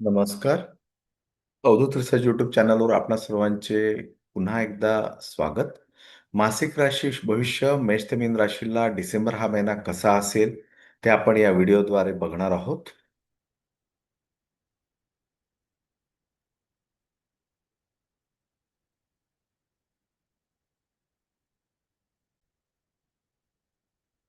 नमस्कार. Avadhoot research YouTube चॅनलवर आपणा सर्वांचे पुन्हा एकदा स्वागत. मासिक राशी भविष्य मेष ते मीन राशीला डिसेंबर हा महिना कसा असेल ते आपण या व्हिडिओद्वारे बघणार आहोत.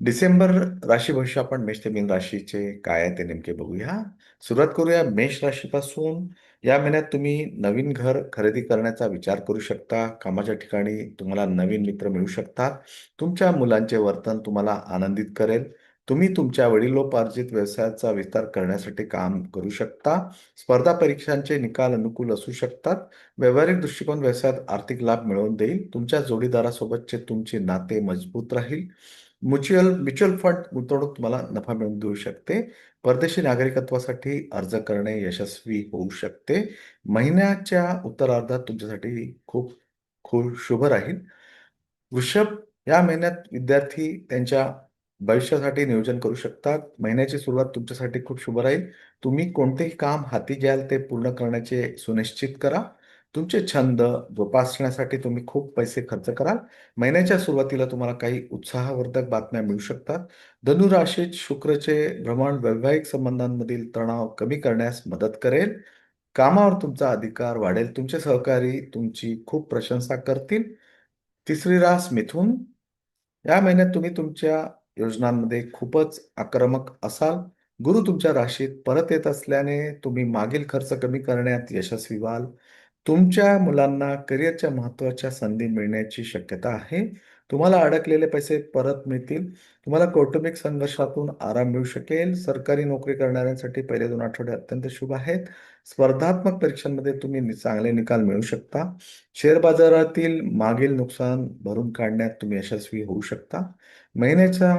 डिसेंबर राशी भविष्य आपण मेष ते मीन राशीचे काय आहे ते नेमके बघूया. सुरुवात करूया मेष राशीपासून. या महिन्यात तुम्ही नवीन घर खरेदी करण्याचा विचार करू शकता. कामाच्या ठिकाणी तुम्हाला नवीन मित्र मिळू शकतात. तुमच्या मुलांचे वर्तन तुम्हाला आनंदित करेल. तुम्ही तुमच्या वडिलोपार्जित व्यवसायाचा विस्तार करण्यासाठी काम करू शकता. स्पर्धा परीक्षांचे निकाल अनुकूल असू शकतात. व्यावहारिक दृष्टिकोन व्यवसायात आर्थिक लाभ मिळवून देईल. तुमच्या जोडीदारासोबतचे तुमचे नाते मजबूत राहील. म्युच्युअल म्युच्युअल फंड गुंतवणूक तुम्हाला नफा मिळवून देऊ शकते. परदेशी नागरिकत्वासाठी अर्ज करणे यशस्वी होऊ शकते. महिन्याच्या उत्तरार्धात तुमच्यासाठी खूप खूप शुभ राहील. वृषभ या महिन्यात विद्यार्थी त्यांच्या भविष्यासाठी नियोजन करू शकतात. महिन्याची सुरुवात तुमच्यासाठी खूप शुभ राहील. तुम्ही कोणतेही काम हाती घ्याल ते पूर्ण करण्याचे सुनिश्चित करा. तुमचे छंद जोपासण्यासाठी तुम्ही खूप पैसे खर्च कराल. महिन्याच्या सुरुवातीला तुम्हाला काही उत्साहवर्धक बातम्या मिळू शकतात. धनुराशीत शुक्रचे भ्रमण वैवाहिक संबंधांमधील तणाव कमी करण्यास मदत करेल. कामावर तुमचा अधिकार वाढेल. तुमचे सहकारी तुमची खूप प्रशंसा करतील. तिसरी रास मिथुन. या महिन्यात तुम्ही तुमच्या योजनांमध्ये खूपच आक्रमक असाल. गुरु तुमच्या राशीत परत येत असल्याने तुम्ही मागील खर्च कमी करण्यात यशस्वी व्हाल. तुमच्या मुलांना करिअरच्या महत्त्वाच्या संधी मिळण्याची शक्यता आहे. तुम्हाला अडकलेले पैसे परत मिळतील. तुम्हाला कौटुंबिक संघर्षातून आराम मिळू शकेल. सरकारी नोकरी करणाऱ्यांसाठी पहिले दोन आठवडे अत्यंत शुभ आहेत. स्पर्धात्मक परीक्षांमध्ये तुम्ही चांगले निकाल मिळू शकता. शेअर बाजारातील मागील नुकसान भरून काढण्यात तुम्ही यशस्वी होऊ शकता. महिन्याचा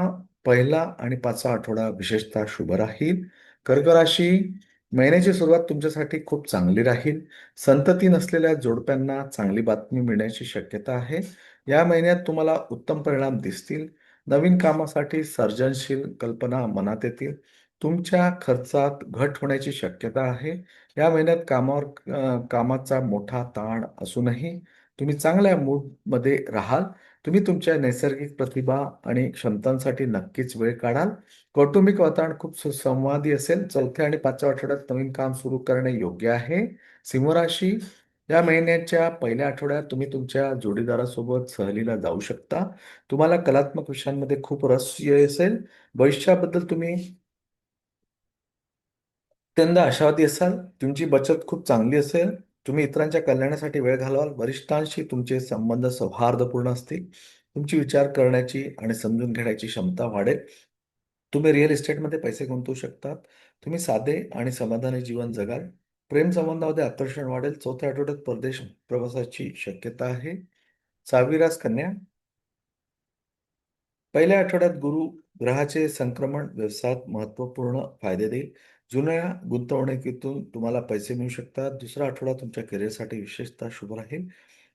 पहिला आणि पाचवा आठवडा विशेषतः शुभ राहील. कर्क राशी महिन्याची सुरुवात तुमच्यासाठी खूप चांगली राहील. संतती नसलेल्या जोडप्यांना चांगली बातमी मिळण्याची शक्यता आहे. या महिन्यात तुम्हाला उत्तम परिणाम दिसतील. नवीन कामासाठी सर्जनशील कल्पना मनात येतील. तुमच्या खर्चात घट होण्याची शक्यता आहे. या महिन्यात कामावर कामाचा मोठा ताण असूनही तुम्ही चांगल्या मूडमध्ये राहाल. तुम्ही तुमच्या नैसर्गिक प्रतिभा आणि क्षमतांसाठी नक्कीच वेळ काढाल. कौटुंबिक वातावरण खूप सुसंवादी असेल. चौथ्या आणि पाचव्या आठवड्यात नवीन काम सुरू करणे योग्य आहे. सिंहराशी या महिन्याच्या पहिल्या आठवड्यात तुम्ही तुमच्या जोडीदारासोबत सहलीला जाऊ शकता. तुम्हाला कलात्मक विषयांमध्ये खूप रस असेल भविष्याबद्दल तुम्ही अत्यंत आशावादी असाल. तुमची बचत खूप चांगली असेल. तुम्ही इतरांच्या कल्याणासाठी वेळ घालवाल वरिष्ठांशी तुमचे संबंध सौहार्दपूर्ण असतील तुमची विचार करण्याची आणि समजून घेण्याची क्षमता वाढेल. तुम्ही रिअल इस्टेटमध्ये पैसे गुंतवू शकतात. तुम्ही साधे आणि समाधानी जीवन जगाल. प्रेम संबंधामध्ये आकर्षण वाढेल. चौथ्या आठवड्यात परदेश प्रवासाची शक्यता आहे. सहावी रास कन्या. पहिल्या आठवड्यात गुरु ग्रहाचे संक्रमण व्यवसायात महत्त्वपूर्ण फायदे देईल. जुन्या गुंतवणुकीतून तुम्हाला पैसे मिळू शकतात. दुसरा आठवडा तुमच्या करिअरसाठी विशेषतः शुभ राहील.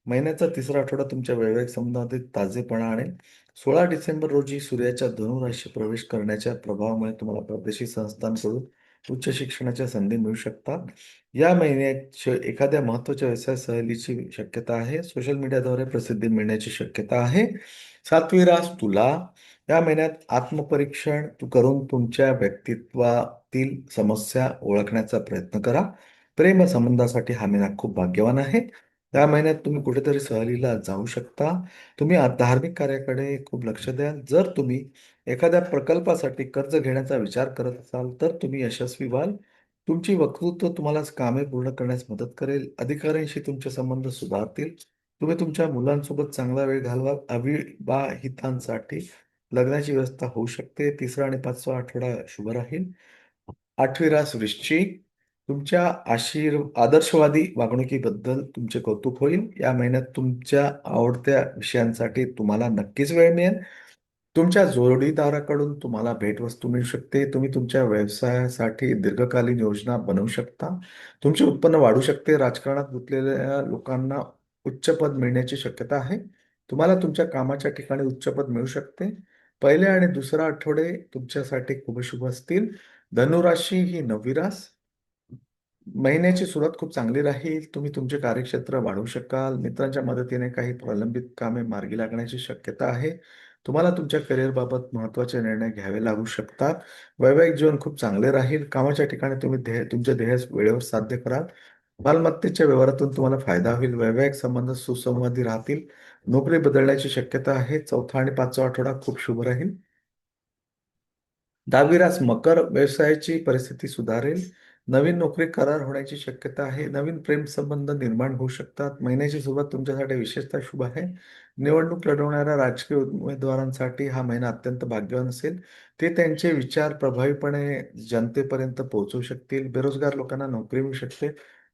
महिन्याचा तिसरा आठवडा तुमच्या वैवाहिक संबंधातील ताजेपणा आणेल सोळा डिसेंबर रोजी सूर्याच्या धनुराशी प्रवेश करण्याच्या प्रभावामुळे तुम्हाला परदेशी संस्थांकडून उच्च शिक्षणाच्या संधी मिळू शकतात. या महिन्यात एखाद्या महत्त्वाच्या व्यवसाय सहलीची शक्यता आहे. सोशल मीडियाद्वारे प्रसिद्धी मिळण्याची शक्यता आहे. सातवी रास तुला. या महिन्यात आत्मपरीक्षण तू करून तुमच्या व्यक्तित्वातील समस्या ओळखण्याचा प्रयत्न करा. प्रेम संबंधासाठी हा महिना खूप भाग्यवान आहे. त्या महिन्यात तुम्ही कुठेतरी सहलीला जाऊ शकता. तुम्ही धार्मिक कार्याकडे खूप लक्ष द्याल. जर तुम्ही एखाद्या प्रकल्पासाठी कर्ज घेण्याचा विचार करत असाल तर तुम्ही यशस्वी व्हाल. तुमची वक्तृत्व तुम्हाला कामे पूर्ण करण्यास मदत करेल. अधिकाऱ्यांशी तुमचे संबंध सुधारतील. तुम्ही तुमच्या मुलांसोबत चांगला वेळ घालवाल. अविवाहितांसाठी लग्नाची व्यवस्था होऊ शकते. तिसरा आणि पाचवा आठवडा शुभ राहील. आठवी रास वृश्चिक. तुमच्या आशीर आदर्शवादी वागणुकीबद्दल तुमचे कौतुक होईल. या महिन्यात तुमच्या आवडत्या विषयांसाठी तुम्हाला नक्कीच वेळ मिळेल. तुमच्या जोडीदाराकडून तुम्हाला भेटवस्तू मिळू शकते. तुम्ही तुमच्या व्यवसायासाठी दीर्घकालीन योजना बनवू शकता. तुमचे उत्पन्न वाढू शकते. राजकारणात गुंतलेल्या लोकांना उच्च पद मिळण्याची शक्यता आहे. तुम्हाला तुमच्या कामाच्या ठिकाणी उच्च पद मिळू शकते. पहिले आणि दुसरा आठवडे तुमच्यासाठी खूप शुभ असतील. धनुराशी ही नववी रास. महिन्याची सुरुवात खूप चांगली राहील. तुम्ही तुमचे कार्यक्षेत्र वाढवू शकाल. मित्रांच्या मदतीने काही प्रलंबित कामे मार्गी लागण्याची शक्यता आहे. तुम्हाला तुमच्या करिअरबाबत महत्त्वाचे निर्णय घ्यावे लागू शकतात. वैवाहिक जीवन खूप चांगले राहील. कामाच्या ठिकाणी तुम्ही ध्येय तुमचे ध्येय वेळेवर साध्य कराल. मालमत्तेच्या व्यवहारातून तुम्हाला फायदा होईल. वैवाहिक संबंध सुसंवादी राहतील. नोकरी बदलण्याची शक्यता आहे. चौथा आणि पाचवा आठवडा खूप शुभ राहील. दहावी रास मकर व्यवसायाची परिस्थिती सुधारेल. नवीन नोकरी करार होण्याची शक्यता आहे. नवीन प्रेम संबंध निर्माण होऊ शकतात. महिन्याची सुरुवात तुमच्यासाठी विशेषतः शुभ आहे. निवडणूक लढवणाऱ्या राजकीय उमेदवारांसाठी हा महिना अत्यंत भाग्यवान असेल. ते त्यांचे विचार प्रभावीपणे जनतेपर्यंत पोहोचवू शकतील. बेरोजगार लोकांना नोकरी मिळू शकते.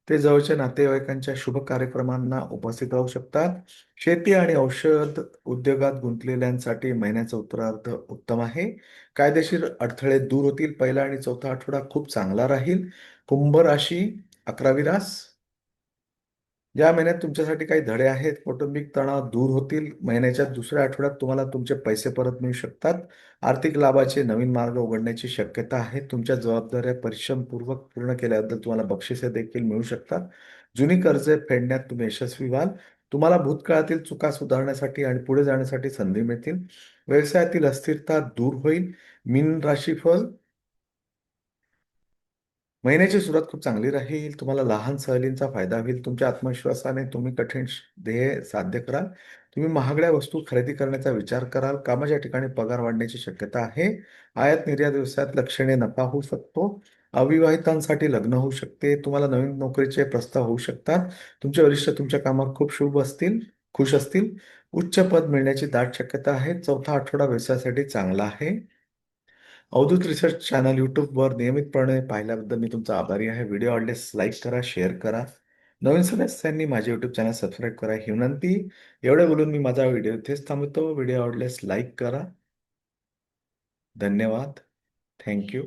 ते जवळच्या नातेवाईकांच्या शुभ कार्यक्रमांना उपस्थित राहू शकतात. शेती आणि औषध उद्योगात गुंतलेल्यांसाठी महिन्याचा उत्तरार्ध उत्तम आहे. कायदेशीर अडथळे दूर होतील. पहिला आणि चौथा आठवडा खूप चांगला राहील. कुंभ राशी अकरावी रास. या महिन्यात तुमच्यासाठी काही धडे आहेत कौटुंबिक तणाव दूर होतील महिन्याच्या दुसऱ्या आठवड्यात तुम्हाला तुमचे पैसे परत मिळू शकतात. आर्थिक लाभाचे नवीन मार्ग उघडण्याची शक्यता आहे. तुमच्या जबाबदाऱ्या परिश्रमपूर्वक पूर्ण केल्याबद्दल तुम्हाला बक्षिसे देखील मिळू शकतात. जुनी कर्जे फेडण्यात तुम्ही यशस्वी व्हाल. तुम्हाला भूतकाळातील चुका सुधारण्यासाठी आणि पुढे जाण्यासाठी संधी मिळतील. व्यवसायातील अस्थिरता दूर होईल. मीन राशीफल महिन्याची सुरुवात खूप चांगली राहील तुम्हाला लहान सहलींचा फायदा होईल तुमच्या आत्मविश्वासाने तुम्ही कठीण ध्येय साध्य कराल तुम्ही महागड्या वस्तू खरेदी करण्याचा विचार कराल कामाच्या ठिकाणी पगार वाढण्याची शक्यता आहे आयात निर्यात व्यवसायात लक्षणीय नफा होऊ शकतो अविवाहितांसाठी लग्न होऊ शकते तुम्हाला नवीन नोकरीचे प्रस्ताव होऊ शकतात तुमचे वरिष्ठ तुमच्या कामात खूप शुभ असतील खुश असतील उच्च पद मिळण्याची दाट शक्यता आहे चौथा आठवडा व्यवसायासाठी चांगला आहे. अवधूत रिसर्च चॅनल यूट्यूबवर नियमितपणे पाहिल्याबद्दल मी तुमचा आभारी आहे. व्हिडिओ आवडल्यास लाईक करा शेअर करा. नवीन सदस्यांनी माझे यूट्यूब चॅनल सबस्क्राईब करा. ही विनंती. एवढे बोलून मी माझा व्हिडिओ इथेच थांबतो. व्हिडिओ आवडल्यास लाईक करा. धन्यवाद. थँक्यू